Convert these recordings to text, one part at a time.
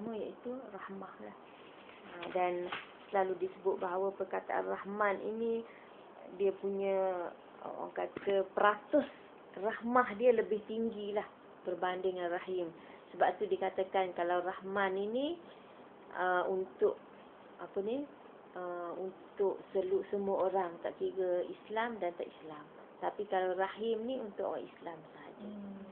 pertama iaitu rahmah lah. Ha, dan selalu disebut bahawa perkataan rahman ini dia punya orang kata peratus rahmah dia lebih tinggi lah berbanding dengan rahim. Sebab tu dikatakan kalau rahman ini uh, untuk apa ni uh, untuk seluk semua orang tak kira Islam dan tak Islam. Tapi kalau rahim ni untuk orang Islam sahaja. Hmm.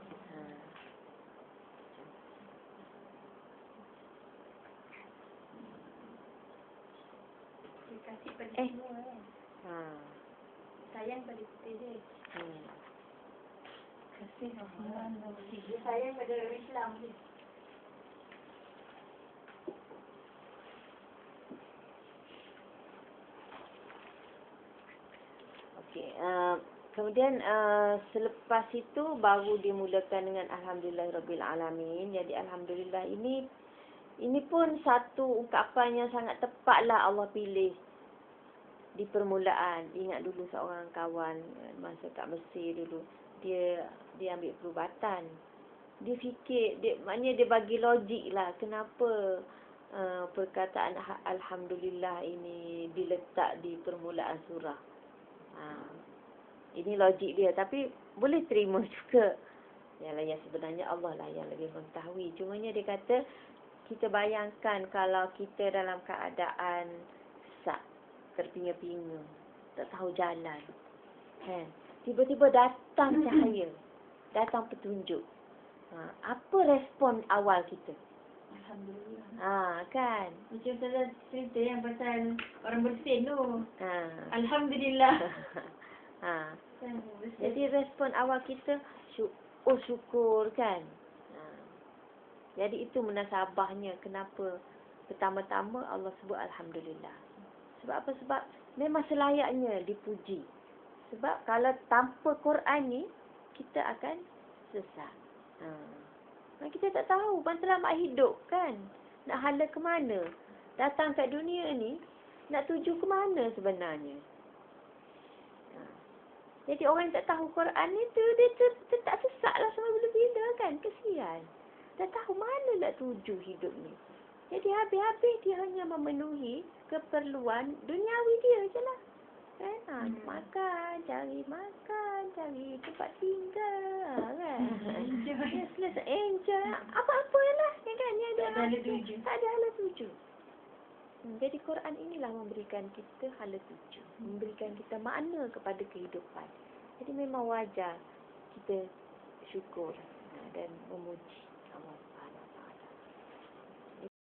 Kasih pada eh. semua kan. Ha. Sayang pada kita je. Hmm. Kasih Rahman Dia sayang pada Islam je. Okey. Uh, kemudian uh, selepas itu baru dimulakan dengan alhamdulillahirabbil alamin. Jadi alhamdulillah ini ini pun satu ungkapan yang sangat tepatlah Allah pilih di permulaan. Ingat dulu seorang kawan eh, masa kat Mesir dulu. Dia dia ambil perubatan. Dia fikir, dia, maknanya dia bagi logik lah kenapa uh, perkataan Alhamdulillah ini diletak di permulaan surah. Ha. Ini logik dia. Tapi boleh terima juga. Yalah yang sebenarnya Allah lah yang lebih mengetahui. Cumanya dia kata, kita bayangkan kalau kita dalam keadaan terpinga-pinga, tak tahu jalan. Kan? Tiba-tiba datang cahaya. Datang petunjuk. Ha. Apa respon awal kita? Alhamdulillah. Ha, kan? Macam dalam cerita yang pasal orang bersin tu. Ha. Alhamdulillah. ha. Kan. Jadi respon awal kita syuk oh syukur kan. Ha. Jadi itu munasabahnya kenapa pertama-tama Allah sebut alhamdulillah. Sebab apa? Sebab memang selayaknya dipuji. Sebab kalau tanpa Quran ni kita akan sesat. Ha. Kita tak tahu matlamat hidup kan. Nak hala ke mana? Datang kat dunia ni nak tuju ke mana sebenarnya? Ha. Jadi orang yang tak tahu Quran ni tu dia, tu, tu tak sesak lah sampai bila-bila kan. Kesian. Tak tahu mana nak tuju hidup ni. Jadi habis-habis dia hanya memenuhi keperluan duniawi dia je lah. Kan? Ha, hmm. Makan, cari makan, cari tempat tinggal. Kan? Enjoy. Ya, selesai. Enjoy. Apa-apa lah. Ya, kan? Yang Tak ada hala tuju. Tak ada hala tuju. Hmm, jadi Quran inilah memberikan kita hala tuju. Memberikan kita makna kepada kehidupan. Jadi memang wajar kita syukur ha, dan memuji Allah.